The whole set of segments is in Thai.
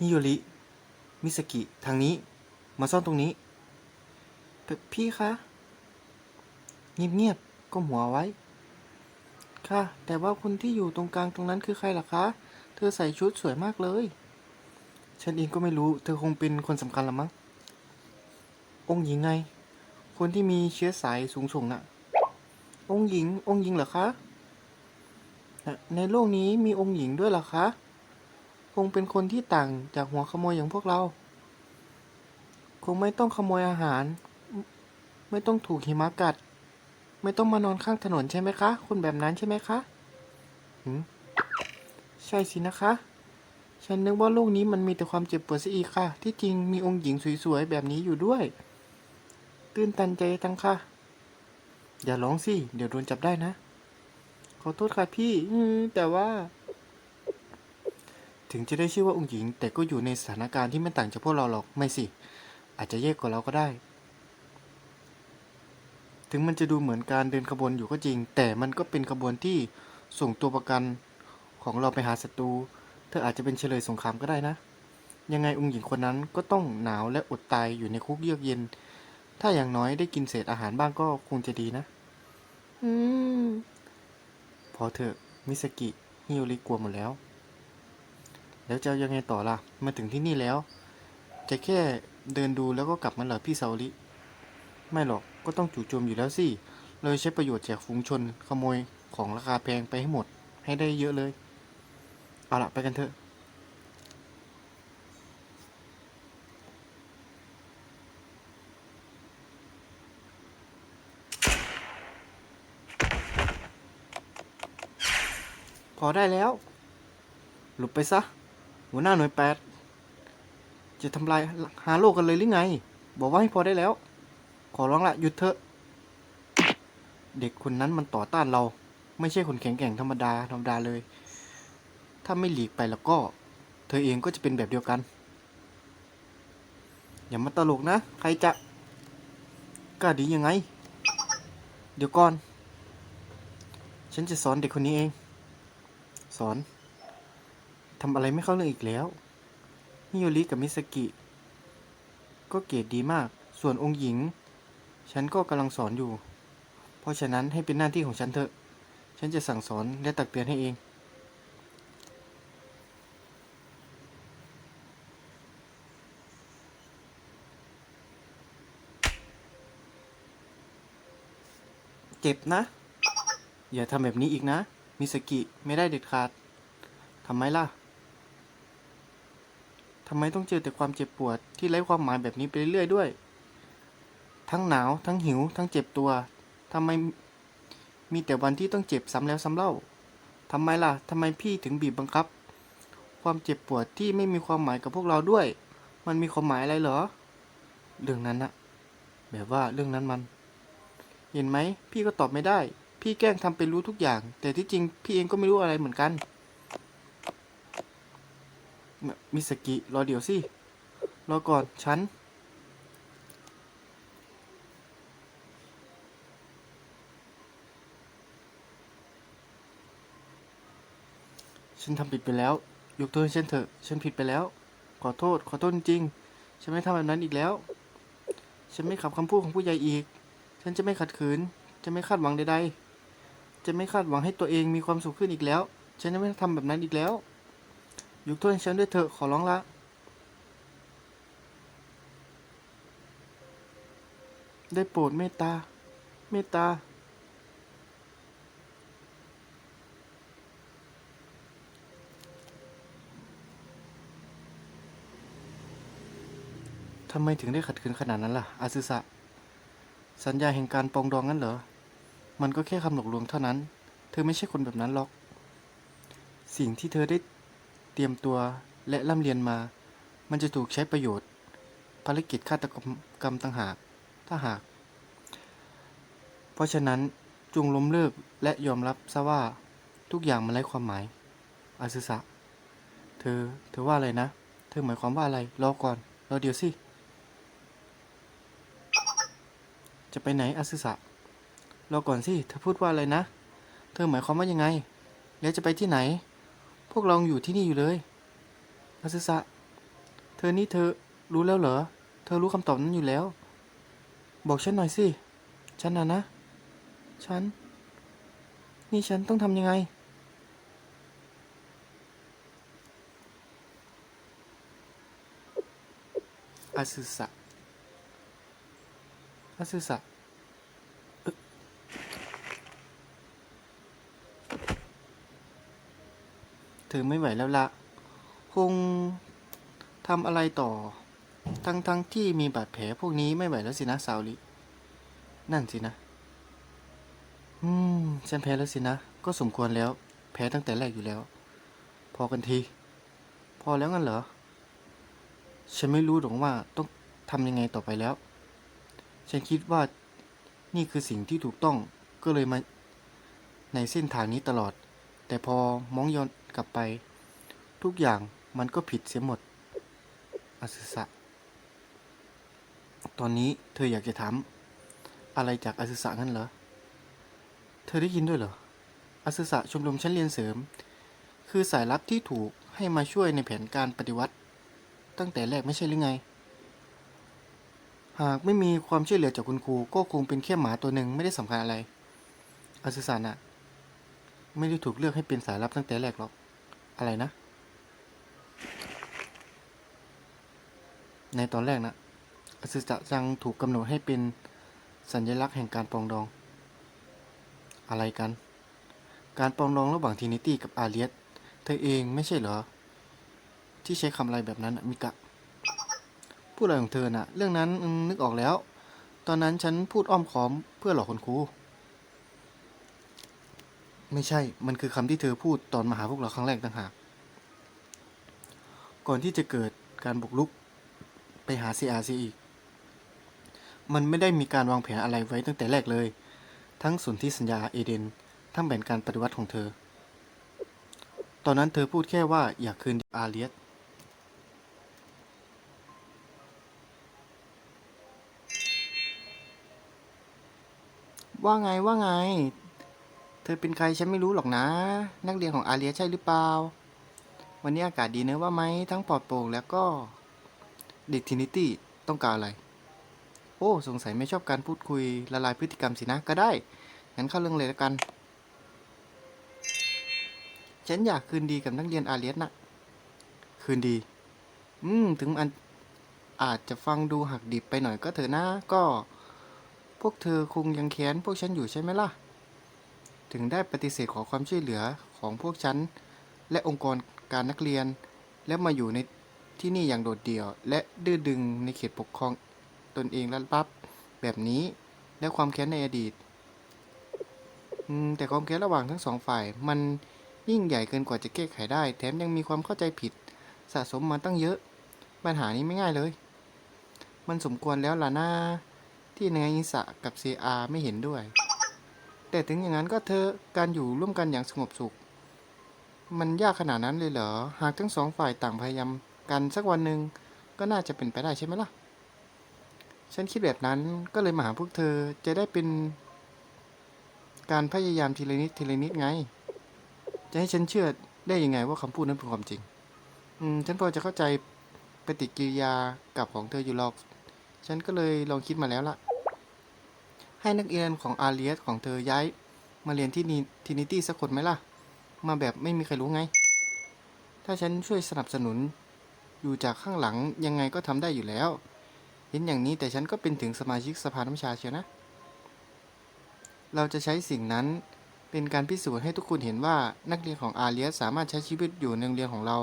ฮิโยริ มิสกิ ทางนี้ มาซ่อนตรงนี้ พี่คะ เงียบๆก้มหัวไว้ ค่ะ แต่ว่าคนที่อยู่ตรงกลางตรงนั้นคือใครล่ะคะ เธอใส่ชุดสวยมากเลย ฉันเองก็ไม่รู้ เธอคงเป็นคนสำคัญละมั้ง องค์หญิงไง คนที่มีเชื้อสายสูงส่งน่ะ องค์หญิง องค์หญิงเหรอคะน่ะในโลกนี้มีองค์หญิงด้วยเหรอคะ คงเป็นคนที่ต่างจากหัวขโมยอย่างพวกเรา คงไม่ต้องขโมยอาหาร ไม่ต้องถูกหิมะกัด ไม่ต้องมานอนข้างถนนใช่ไหมคะ คนแบบนั้นใช่ไหมคะหืมใช่สินะคะ ฉันนึกว่าโลกนี้มันมีแต่ความเจ็บปวดซะอีกค่ะ ที่จริงมีองค์หญิงสวยๆแบบนี้อยู่ด้วย ตื้นตันใจจังค่ะ อย่าร้องสิ เดี๋ยวโดนจับได้นะ ขอโทษค่ะพี่แต่ว่า ถึงจะได้ชื่อว่าองค์หญิง แต่ก็อยู่ในสถานการณ์ที่ไม่ต่างจากพวกเราหรอกไม่สิ อาจจะแย่กว่าเราก็ได้ ถึงมันจะดูเหมือนการเดินขบวนอยู่ก็จริง แต่มันก็เป็นขบวนที่ส่งตัวประกันของเราไปหาศัตรู เธออาจจะเป็นเฉลยสงครามก็ได้นะ ยังไงองค์หญิงคนนั้นก็ต้องหนาวและอดตายอยู่ในคุกเยือกเย็น ถ้าอย่างน้อยได้กินเศษอาหารบ้างก็คงจะดีนะ อืม พอเถอะมิสกิฮิโยริกลัวหมดแล้ว แล้วจะยังไงต่อล่ะ มาถึงที่นี่แล้ว จะแค่เดินดูแล้วก็กลับมาเหรอพี่เซาลิ ไม่หรอก ก็ต้องจู่โจมอยู่แล้วสิ เลยใช้ประโยชน์จากฝูงชน ขโมยของราคาแพงไปให้หมด ให้ได้เยอะเลย เอาละไปกันเถอะพอได้แล้ว หลบไปซะ หัวหน้าหน่วยแปดจะทำลายหาโลกกันเลยหรือไง บอกว่าให้พอได้แล้ว ขอร้องละหยุดเถอะ เด็กคนนั้นมันต่อต้านเรา ไม่ใช่คนแข็งแกร่งธรรมดาธรรมดาเลย ถ้าไม่หลีกไปแล้วก็ เธอเองก็จะเป็นแบบเดียวกัน อย่ามาตลกนะ ใครจะกล้าดียังไง เดี๋ยวก่อน ฉันจะสอนเด็กคนนี้เอง สอน ทำอะไรไม่เข้าเรื่องอีกแล้วฮิโยริกับมิสกิ ก็เกรดดีมาก ส่วนองค์หญิง ฉันก็กำลังสอนอยู่ เพราะฉะนั้นให้เป็นหน้าที่ของฉันเถอะ ฉันจะสั่งสอนและตักเตือนให้เอง เจ็บนะ อย่าทำแบบนี้อีกนะ มิสกิไม่ได้เด็ดขาดทำไมล่ะ ทำไมต้องเจอแต่ความเจ็บปวดที่ไร้ความหมายแบบนี้ไปเรื่อยๆด้วย ทั้งหนาว ทั้งหิว ทั้งเจ็บตัวทำไมมีแต่วันที่ต้องเจ็บซ้ำแล้วซ้ำเล่าทำไมล่ะทำไมพี่ถึงบีบบังคับ ความเจ็บปวดที่ไม่มีความหมายกับพวกเราด้วย มันมีความหมายอะไรเหรอ เรื่องนั้นนะแบบว่าเรื่องนั้นมัน เห็นไหม พี่ก็ตอบไม่ได้ พี่แกล้งทำเป็นรู้ทุกอย่าง แต่ที่จริงพี่เองก็ไม่รู้อะไรเหมือนกัน มิสกิรอเดี๋ยวสิ รอก่อนฉัน ฉันทำผิดไปแล้ว ยกโทษให้ฉันเถอะ ฉันผิดไปแล้ว ขอโทษ ขอโทษจริง ฉันไม่ทำแบบนั้นอีกแล้ว ฉันไม่ขับคำพูดของผู้ใหญ่อีก ฉันจะไม่ขัดขืน จะไม่คาดหวังใดๆ จะไม่คาดหวังให้ตัวเองมีความสุขขึ้นอีกแล้ว ฉันจะไม่ทำแบบนั้นอีกแล้ว ยกโทษให้ฉันด้วยเถอะขอร้องละ ได้โปรดเมตตา เมตตา ทำไมถึงได้ขัดขืนขนาดนั้นล่ะ อาซึสะ สัญญาแห่งการปองดองงั้นเหรอ มันก็แค่คำหลอกลวงเท่านั้น เธอไม่ใช่คนแบบนั้นหรอก สิ่งที่เธอได้ เตรียมตัวและร่ำเรียนมา มันจะถูกใช้ประโยชน์ ภารกิจฆาตกรรมต่างหากถ้าหาก เพราะฉะนั้นจงล้มเลิกและยอมรับซะว่าทุกอย่างมันไร้ความหมายอาซึสะเธอ เธอว่าอะไรนะ เธอหมายความว่าอะไร รอก่อน รอเดี๋ยวสิ จะไปไหนอาซึสะรอก่อนสิ เธอพูดว่าอะไรนะ เธอหมายความว่ายังไง แล้วจะไปที่ไหน พวกเราอยู่ที่นี่อยู่เลยอาซึสะ เธอนี่เธอรู้แล้วเหรอ เธอรู้คำตอบนั้นอยู่แล้ว บอกฉันหน่อยสิ ฉันนะนะ ฉัน นี่ฉันต้องทำยังไง อาซึสะอาซึสะเอ๊ะ เธอไม่ไหวแล้วละคงทำอะไรต่อ ทั้งทั้งที่มีบาดแผลพวกนี้ไม่ไหวแล้วสินะสาวลิ นั่นสินะ อืม ฉันแพ้แล้วสินะ ก็สมควรแล้ว แพ้ตั้งแต่แรกอยู่แล้ว พอกันที พอแล้วงั้นเหรอ ฉันไม่รู้หรอกว่าต้องทำยังไงต่อไปแล้ว ฉันคิดว่านี่คือสิ่งที่ถูกต้องก็เลยมาในเส้นทางนี้ตลอด แต่พอมองย้อน กลับไป ทุกอย่างมันก็ผิดเสียหมดอาซึสะ ตอนนี้เธออยากจะถามอะไรจากอาซึสะงั้นเหรอ เธอได้ยินด้วยเหรออาซึสะชมรมชั้นเรียนเสริม คือสายลับที่ถูกให้มาช่วยในแผนการปฏิวัติ ตั้งแต่แรกไม่ใช่หรือไง หากไม่มีความช่วยเหลือจากคุณครูก็คงเป็นแค่หมาตัวหนึ่งไม่ได้สำคัญอะไรอาซึสะน่ะไม่ได้ถูกเลือกให้เป็นสายลับตั้งแต่แรกหรอก อะไรนะ ในตอนแรกนะอาซึสะจังถูกกำหนดให้เป็นสัญลักษณ์แห่งการปองดอง อะไรกัน การปองดองระหว่างทินิตี้กับอาเลียสเธอเองไม่ใช่เหรอ ที่ใช้คำอะไรแบบนั้นน่ะมิกะ พูดอะไรของเธอน่ะ เรื่องนั้นนึกออกแล้ว ตอนนั้นฉันพูดอ้อมค้อมเพื่อหลอกคุณครู ไม่ใช่ มันคือคำที่เธอพูดตอนมาหาพวกเราครั้งแรกต่างหาก ก่อนที่จะเกิดการบุกรุกไปหาซีอาซีอีก มันไม่ได้มีการวางแผนอะไรไว้ตั้งแต่แรกเลย ทั้งสนธิสัญญาเอเดน ทั้งแผนการปฏิวัติของเธอ ตอนนั้นเธอพูดแค่ว่าอยากคืนอาเลียสว่าไงว่าไง ธอเป็นใครฉันไม่รู้หรอกนะ นักเรียนของอาเลียใช่หรือเปล่า วันนี้อากาศดีเนอะว่าไหมทั้งปลอดโปร่งแล้วก็ เด็กทินิตี้ต้องการอะไร โอ้สงสัยไม่ชอบการพูดคุยละลายพฤติกรรมสินะก็ได้ งั้นเข้าเรื่องเลยแล้วกัน ฉันอยากคืนดีกับนักเรียนอาเลียสนะคืนดี อืม ถึงอันอาจจะฟังดูหักดิบไปหน่อยก็เถอะนะก็ พวกเธอคงยังแค้นพวกฉันอยู่ใช่ไหมล่ะ ถึงได้ปฏิเสธขอความช่วยเหลือของพวกฉัน และองค์กรการนักเรียน และมาอยู่ในที่นี่อย่างโดดเดี่ยว และดื้อดึงในเขตปกครองตนเองและรับแบบนี้และความแค้นในอดีตแต่ความแค้นระหว่างทั้งสองฝ่าย มันยิ่งใหญ่เกินกว่าจะแก้ไขได้ แถมยังมีความเข้าใจผิด สะสมมาตั้งเยอะ ปัญหานี้ไม่ง่ายเลย มันสมควรแล้วล่ะนะที่นายอิสะกับเซอาไม่เห็นด้วย แต่ถึงอย่างนั้นก็เธอการอยู่ร่วมกันอย่างสงบสุข มันยากขนาดนั้นเลยเหรอ หากทั้งสองฝ่ายต่างพยายามกันสักวันหนึ่งก็น่าจะเป็นไปได้ใช่ไหมล่ะ ฉันคิดแบบนั้นก็เลยมาหาพวกเธอจะได้เป็น การพยายามทีละนิดทีละนิดไง จะให้ฉันเชื่อได้ยังไงว่าคำพูดนั้นเป็นความจริง อืม ฉันพอจะเข้าใจปฏิกิริยากับของเธออยู่หรอก ฉันก็เลยลองคิดมาแล้วล่ะ ให้นักเรียนของอาเลียสของเธอย้าย มาเรียนที่นีทินิตี้สักคนไหมล่ะ มาแบบไม่มีใครรู้ไง ถ้าฉันช่วยสนับสนุน อยู่จากข้างหลังยังไงก็ทำได้อยู่แล้ว เห็นอย่างนี้แต่ฉันก็เป็นถึงสมาชิกสภาน้ำชาเชียวนะ เราจะใช้สิ่งนั้นเป็นการพิสูจน์ให้ทุกคนเห็นว่านักเรียนของอาเลียสสามารถใช้ชีวิตอยู่ในโรงเรียนของเรา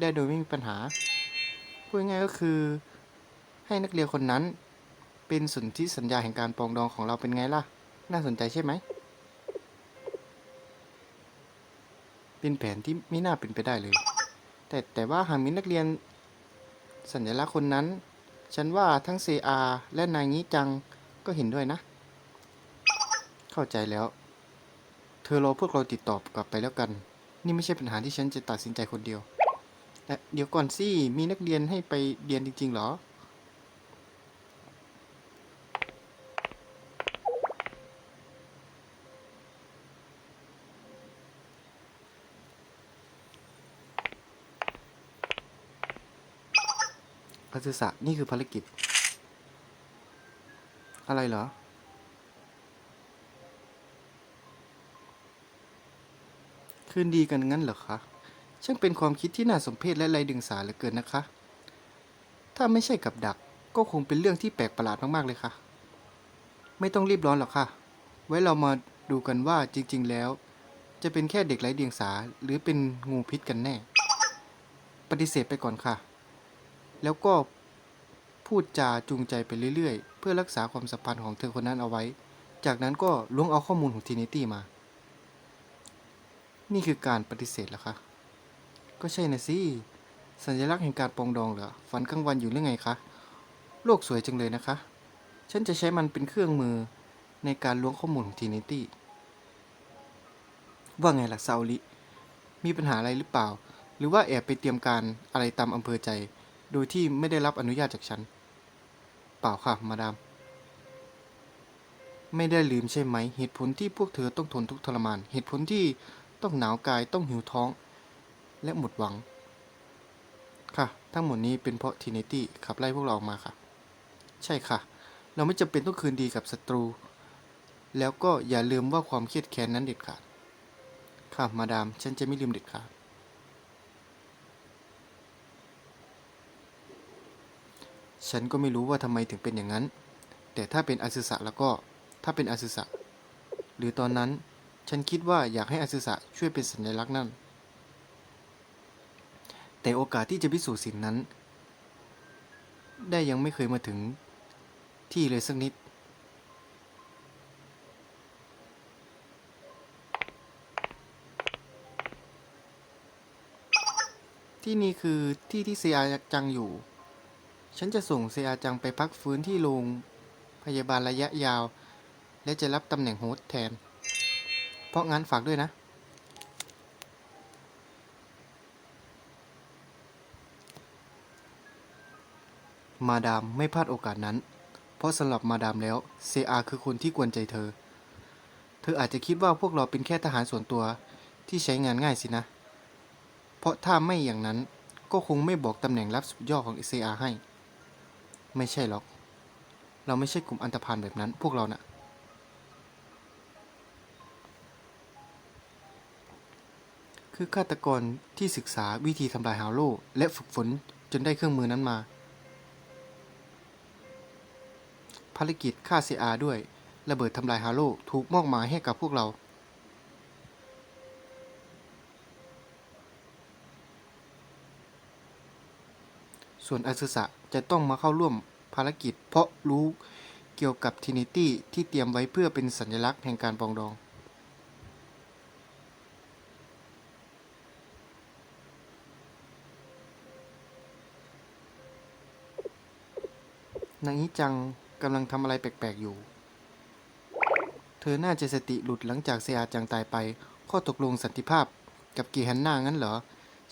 ได้โดยไม่มีปัญหา พูดง่ายก็คือ ให้นักเรียนคนนั้น เป็นสนธิสัญญาแห่งการปรองดองของเราเป็นไงล่ะ น่าสนใจใช่ไหม เป็นแผนที่ไม่น่าเป็นไปได้เลย แต่แต่ว่าหากมีนักเรียน สัญลักษณ์คนนั้น ฉันว่าทั้งเซอาและนายงี้จังก็เห็นด้วยนะ เข้าใจแล้ว เธอรอพวกเราติดต่อกลับไปแล้วกัน นี่ไม่ใช่ปัญหาที่ฉันจะตัดสินใจคนเดียวแต่เดี๋ยวก่อนสิ มีนักเรียนให้ไปเรียนจริงๆเหรอ สสะนี่คือภารกิจ อะไรเหรอ คืนดีกันงั้นเหรอคะ ช่างเป็นความคิดที่น่าสมเพชและไรดึงสาเหลือเกินนะคะ ถ้าไม่ใช่กับดักก็คงเป็นเรื่องที่แปลกประหลาดมากๆเลยค่ะ ไม่ต้องรีบร้อนหรอกค่ะ ไว้เรามาดูกันว่าจริง ๆ แล้ว จะเป็นแค่เด็กไร้เดียงสาหรือเป็นงูพิษกันแน่ ปฏิเสธไปก่อนค่ะ แล้วก็พูดจาจูงใจไปเรื่อยๆ เพื่อรักษาความสัมพันธ์ของเธอคนนั้นเอาไว้ จากนั้นก็ล้วงเอาข้อมูลของทีนิตี้มา นี่คือการปฏิเสธเหรอคะ ก็ใช่นะสิ สัญลักษณ์แห่งการปองดองเหรอ ฝันกลางวันอยู่หรือไงคะ โลกสวยจังเลยนะคะ ฉันจะใช้มันเป็นเครื่องมือในการล้วงข้อมูลของทีนิตี้ว่าไงล่ะซาลิ มีปัญหาอะไรหรือเปล่า หรือว่าแอบไปเตรียมการอะไรตามอำเภอใจ โดยที่ไม่ได้รับอนุญาตจากฉัน เปล่าค่ะ มาดาม ไม่ได้ลืมใช่ไหม เหตุผลที่พวกเธอต้องทนทุกข์ทรมาน เหตุผลที่ต้องหนาวกายต้องหิวท้อง และหมดหวัง ค่ะ ทั้งหมดนี้เป็นเพราะทีเนตี้ขับไล่พวกเราออกมาค่ะ ใช่ค่ะ เราไม่จำเป็นต้องคืนดีกับศัตรู แล้วก็อย่าลืมว่าความเครียดแค้นนั้นเด็ดขาดค่ะ มาดาม ฉันจะไม่ลืมเด็ดขาด ฉันก็ไม่รู้ว่าทำไมถึงเป็นอย่างนั้น แต่ถ้าเป็นอาซึสะแล้วก็ถ้าเป็นอาซึสะ หรือตอนนั้น ฉันคิดว่าอยากให้อาซึสะช่วยเป็นสัญลักษณ์นั่น แต่โอกาสที่จะพิสูจน์สิ่งนั้น ได้ยังไม่เคยมาถึงที่เลยสักนิดที่นี่คือที่ที่เซียจังอยู่ ฉันจะส่งเซียจังไปพักฟื้นที่โรงพยาบาลระยะยาว และจะรับตำแหน่งโฮสแทน เพราะงั้นฝากด้วยนะ มาดามไม่พลาดโอกาสนั้น เพราะสำหรับมาดามแล้วเซอาคือคนที่กวนใจเธอ เธออาจจะคิดว่าพวกเราเป็นแค่ทหารส่วนตัวที่ใช้งานง่ายสินะ เพราะถ้าไม่อย่างนั้นก็คงไม่บอกตำแหน่งรับสุดยอดของเซอาให้ ไม่ใช่หรอก เราไม่ใช่กลุ่มอันธพาลแบบนั้น พวกเรานะ่ะ คือฆาตกรที่ศึกษาวิธีทำลายฮาโล และฝึกฝนจนได้เครื่องมือนั้นมา ภารกิจฆ่าเซอาด้วย ระเบิดทำลายฮาโล ถูกมอบหมายให้กับพวกเรา ส่วนอาซึสะจะต้องมาเข้าร่วมภารกิจ เพราะรู้เกี่ยวกับทินิตี้ที่เตรียมไว้เพื่อเป็นสัญลักษณ์แห่งการปองดอง นางอิจังกำลังทำอะไรแปลก ๆ อยู่ เธอน่าจะสติหลุดหลังจากเซียจังตายไป ข้อตกลงสันติภาพกับกีฮันนางั้นเหรอ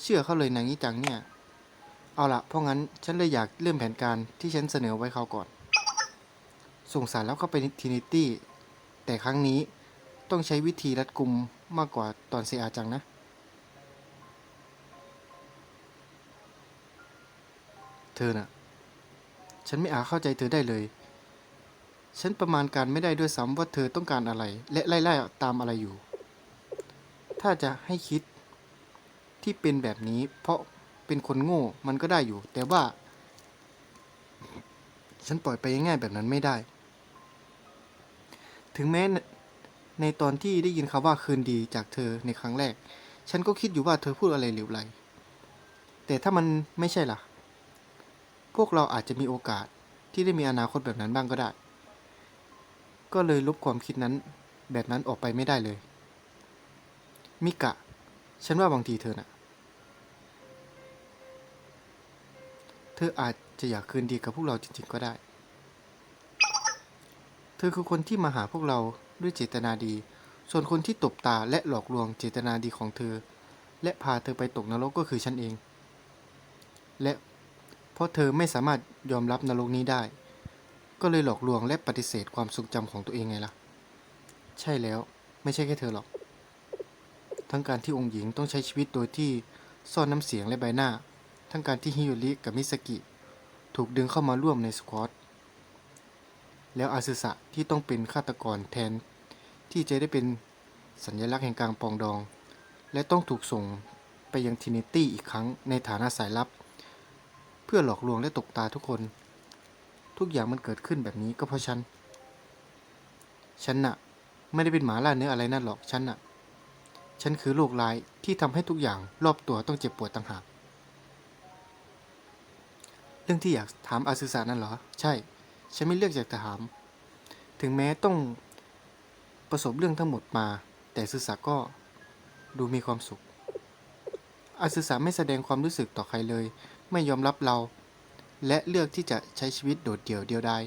เชื่อเขาเลยนางอิจังเนี่ย เอาละเพราะงั้นฉันเลยอยากเริ่มแผนการที่ฉันเสนอไว้เขาก่อน ส่งสารแล้วเข้าไปทินิตี้ แต่ครั้งนี้ต้องใช้วิธีรัดกุมมากกว่าตอนเซียจังนะ เธอน่ะ ฉันไม่อาจเข้าใจเธอได้เลย ฉันประมาณการไม่ได้ด้วยซ้ำว่าเธอต้องการอะไร และไล่ๆตามอะไรอยู่ ถ้าจะให้คิดที่เป็นแบบนี้เพราะ เป็นคนโง่ มันก็ได้อยู่ แต่ว่า ฉันปล่อยไปง่ายๆแบบนั้นไม่ได้ ถึงแม้ในตอนที่ได้ยินคำว่าคืนดีจากเธอในครั้งแรก ฉันก็คิดอยู่ว่าเธอพูดอะไรเหลวไหล แต่ถ้ามันไม่ใช่ล่ะ พวกเราอาจจะมีโอกาสที่ได้มีอนาคตแบบนั้นบ้างก็ได้ ก็เลยลบความคิดนั้นแบบนั้นออกไปไม่ได้เลย มิกะ ฉันว่าบางทีเธอน่ะ ธออาจจะอยากคืนดีกับพวกเราจริงๆก็ได้ เธอคือคนที่มาหาพวกเราด้วยเจตนาดี ส่วนคนที่ตบตาและหลอกลวงเจตนาดีของเธอ และพาเธอไปตกนรกก็คือฉันเอง และเพราะเธอไม่สามารถยอมรับนรกนี้ได้ ก็เลยหลอกลวงและปฏิเสธความทรงจำของตัวเองไงล่ะ ใช่แล้วไม่ใช่แค่เธอหรอก ทั้งการที่องค์หญิงต้องใช้ชีวิตโดยที่ซ่อนน้ำเสียงและใบหน้า ทั้งการที่ฮิโยริกับมิสกิ ถูกดึงเข้ามาร่วมในสควอตแล้วอาซึสะที่ต้องเป็นฆาตกรแทน ที่จะได้เป็นสัญลักษณ์แห่งการปองดอง และต้องถูกส่งไปยังทินิตี้อีกครั้งในฐานะสายลับ เพื่อหลอกลวงและตกตาทุกคน ทุกอย่างมันเกิดขึ้นแบบนี้ก็เพราะฉัน ฉันน่ะ ไม่ได้เป็นหมาล่าเนื้ออะไรนั่นหรอกฉันน่ะ ฉันคือโรคร้ายที่ทำให้ทุกอย่างรอบตัวต้องเจ็บปวดต่างหาก เรื่องที่อยากถามอาซึสะนั่นเหรอ ใช่ ฉันไม่เลือกอยากจะถาม ถึงแม้ต้องประสบเรื่องทั้งหมดมา แต่ซึสะก็ดูมีความสุข อาซึสะไม่แสดงความรู้สึกต่อใครเลย ไม่ยอมรับเรา และเลือกที่จะใช้ชีวิตโดดเดี่ยวเดียวดาย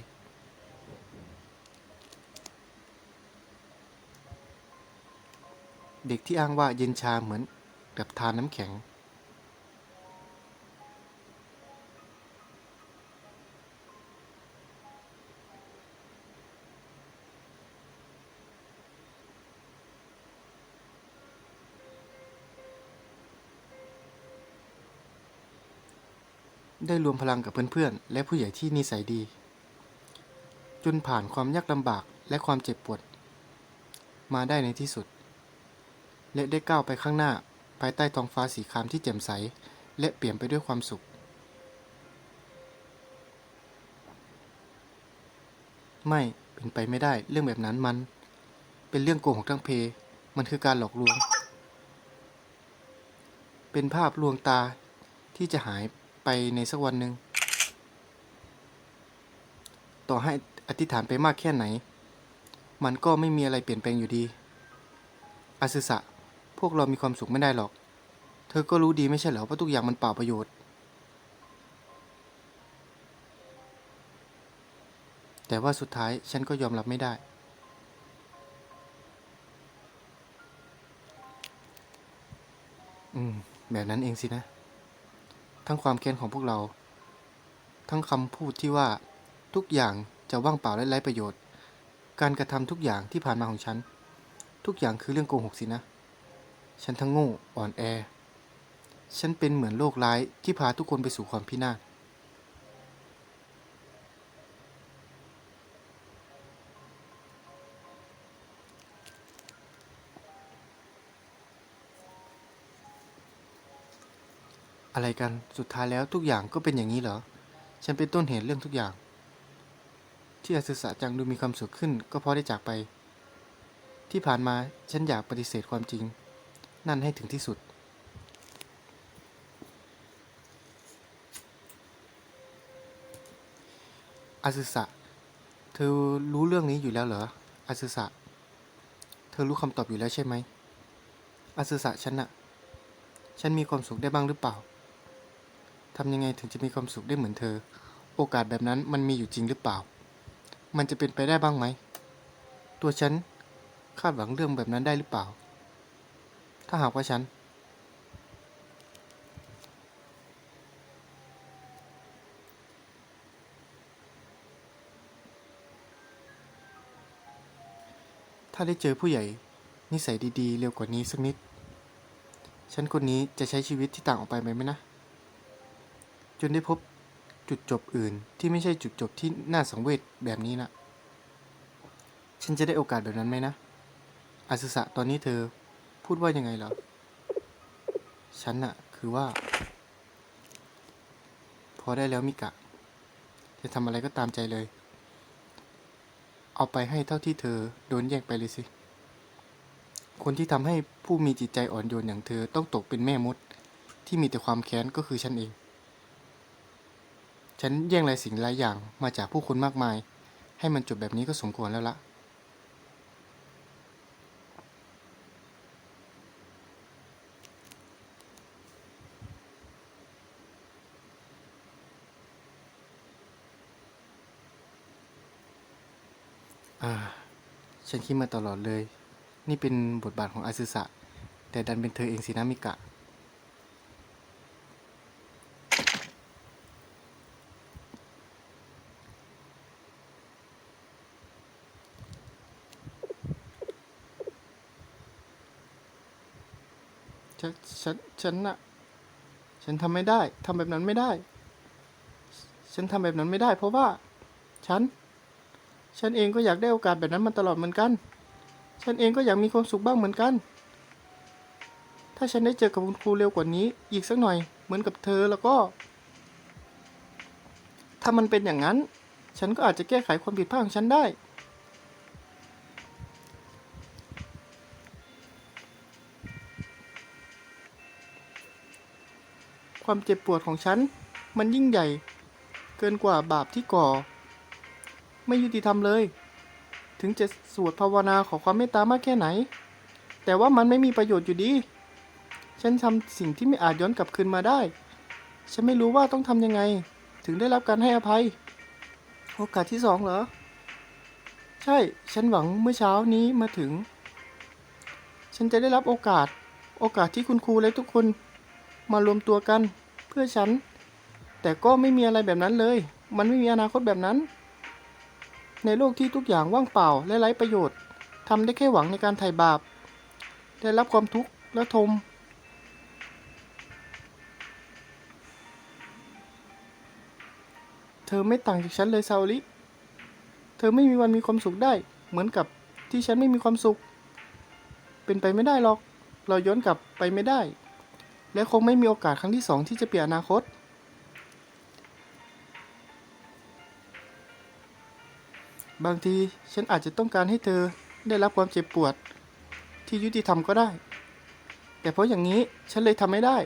เด็กที่อ้างว่าเย็นชาเหมือนกับทานน้ำแข็ง ได้รวมพลังกับเพื่อนๆ และผู้ใหญ่ที่นิสัยดี จนผ่านความยากลำบากและความเจ็บปวด มาได้ในที่สุด และได้ก้าวไปข้างหน้า ภายใต้ท้องฟ้าสีครามที่แจ่มใส และเปลี่ยนไปด้วยความสุข ไม่เป็นไปไม่ได้เรื่องแบบนั้นมัน เป็นเรื่องโกหกทั้งเพ มันคือการหลอกลวง เป็นภาพลวงตาที่จะหาย ไปในสักวันหนึ่ง ต่อให้อธิษฐานไปมากแค่ไหน มันก็ไม่มีอะไรเปลี่ยนแปลงอยู่ดี อาซึสะ พวกเรามีความสุขไม่ได้หรอก เธอก็รู้ดีไม่ใช่เหรอว่าทุกอย่างมันเปล่าประโยชน์ แต่ว่าสุดท้ายฉันก็ยอมรับไม่ได้อืม แบบนั้นเองสินะ ทั้งความแค้นของพวกเรา ทั้งคำพูดที่ว่าทุกอย่างจะว่างเปล่าและไร้ประโยชน์ การกระทำทุกอย่างที่ผ่านมาของฉัน ทุกอย่างคือเรื่องโกหกสินะ ฉันทั้งโง่อ่อนแอ ฉันเป็นเหมือนโรคร้ายที่พาทุกคนไปสู่ความพินาศ อะไรกัน สุดท้ายแล้วทุกอย่างก็เป็นอย่างนี้เหรอ ฉันเป็นต้นเหตุเรื่องทุกอย่าง ที่อาซึสะจังดูมีความสุขขึ้น ก็เพราะได้จากไป ที่ผ่านมาฉันอยากปฏิเสธความจริง นั่นให้ถึงที่สุด อาซึสะเธอรู้เรื่องนี้อยู่แล้วเหรอ อาซึสะเธอรู้คำตอบอยู่แล้วใช่ไหมอาซึสะฉันน่ะฉันมีความสุขได้บ้างหรือเปล่า ทำยังไงถึงจะมีความสุขได้เหมือนเธอ โอกาสแบบนั้นมันมีอยู่จริงหรือเปล่า มันจะเป็นไปได้บ้างไหม ตัวฉันคาดหวังเรื่องแบบนั้นได้หรือเปล่า ถ้าหากว่าฉัน ถ้าได้เจอผู้ใหญ่ นิสัยดีๆ เร็วกว่านี้สักนิด ฉันคนนี้จะใช้ชีวิตที่ต่างออกไปไหมไหมนะ จนได้พบจุดจบอื่นที่ไม่ใช่จุดจบที่น่าสังเวชแบบนี้นะฉันจะได้โอกาสแบบนั้นไหมนะ อาซึสะตอนนี้เธอพูดว่ายังไงเหรอ ฉันน่ะ คือว่า พอได้แล้วมิกะ จะทำอะไรก็ตามใจเลย เอาไปให้เท่าที่เธอโดนแย่งไปเลยสิ คนที่ทำให้ผู้มีจิตใจอ่อนโยนอย่างเธอต้องตกเป็นแม่มด ที่มีแต่ความแค้นก็คือฉันเอง ฉันแย่งหลายสิ่งหลายอย่างมาจากผู้คนมากมาย ให้มันจบแบบนี้ก็สมควรแล้วละอ่าฉันคิดมาตลอดเลย นี่เป็นบทบาทของอาซึสะ แต่ดันเป็นเธอเองสินะมิกะ ฉันฉันฉันน่ะฉันทำไม่ได้ทำแบบนั้นไม่ได้ฉฉันทำแบบนั้นไม่ได้ เพราะว่า ฉัน ฉันเองก็อยากได้โอกาสแบบนั้นมาตลอดเหมือนกัน ฉันเองก็อยากมีความสุขบ้างเหมือนกัน ถ้าฉันได้เจอกับคุณครูเร็วกว่านี้ อีกสักหน่อย เหมือนกับเธอแล้วก็ ถ้ามันเป็นอย่างนั้น ฉันก็อาจจะแก้ไขความผิดพลาดของฉันได้ ความเจ็บปวดของฉัน มันยิ่งใหญ่ เกินกว่าบาปที่ก่อ ไม่ยุติธรรมเลย ถึงจะสวดภาวนาขอความเมตตามากแค่ไหน แต่ว่ามันไม่มีประโยชน์อยู่ดี ฉันทำสิ่งที่ไม่อาจย้อนกลับคืนมาได้ ฉันไม่รู้ว่าต้องทำยังไง ถึงได้รับการให้อภัย โอกาสที่สองเหรอ ใช่ ฉันหวังเมื่อเช้านี้มาถึง ฉันจะได้รับโอกาส โอกาสที่คุณครูและทุกคน มารวมตัวกันเพื่อฉัน แต่ก็ไม่มีอะไรแบบนั้นเลย มันไม่มีอนาคตแบบนั้น ในโลกที่ทุกอย่างว่างเปล่าและไร้ประโยชน์ทำได้แค่หวังในการไถ่บาป ได้รับความทุกข์และทม เธอไม่ต่างจากฉันเลยซาโอริเธอไม่มีวันมีความสุขได้ เหมือนกับที่ฉันไม่มีความสุข เป็นไปไม่ได้หรอก เราย้อนกลับไปไม่ได้ และคงไม่มีโอกาสครั้งที่สองที่จะเปลี่ยนอนาคต บางทีฉันอาจจะต้องการให้เธอได้รับความเจ็บปวด ที่ยุติธรรมก็ได้ แต่เพราะอย่างนี้ฉันเลยทำไม่ได้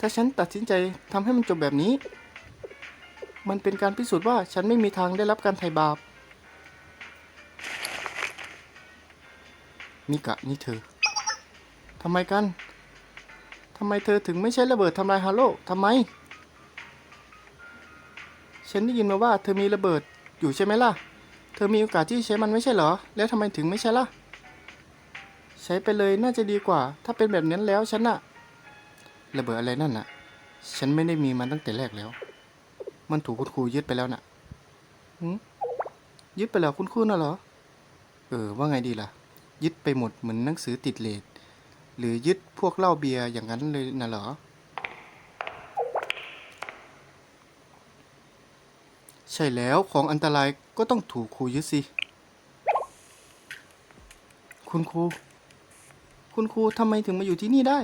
ถ้าฉันตัดสินใจทำให้มันจบแบบนี้ มันเป็นการพิสูจน์ว่าฉันไม่มีทางได้รับการไถ่บาปมิกะนี่เธอทำไมกัน ทำไมเธอถึงไม่ใช้ระเบิดทำลายฮาโลทำไม ฉันได้ยินมาว่าเธอมีระเบิดอยู่ใช่ไหมล่ะ เธอมีโอกาสที่ใช้มันไม่ใช่เหรอ แล้วทำไมถึงไม่ใช่ล่ะ ใช้ไปเลยน่าจะดีกว่า ถ้าเป็นแบบนั้นแล้วฉันอะระเบิดอะไรนั่นน่ะฉันไม่ได้มีมันตั้งแต่แรกแล้ว มันถูกคุณครูยึดไปแล้วน่ะหืยึดไปแล้วคุณครูน่ะเหรอ เออว่าไงดีล่ะ ยึดไปหมดเหมือนหนังสือติดเลทหรือยึด พวกเหล้าเบียร์อย่างนั้นเลยนะเหรอ ใช่แล้วของอันตรายก็ต้องถูกครูยึดสิ คุณครู คุณครูทำไมถึงมาอยู่ที่นี่ได้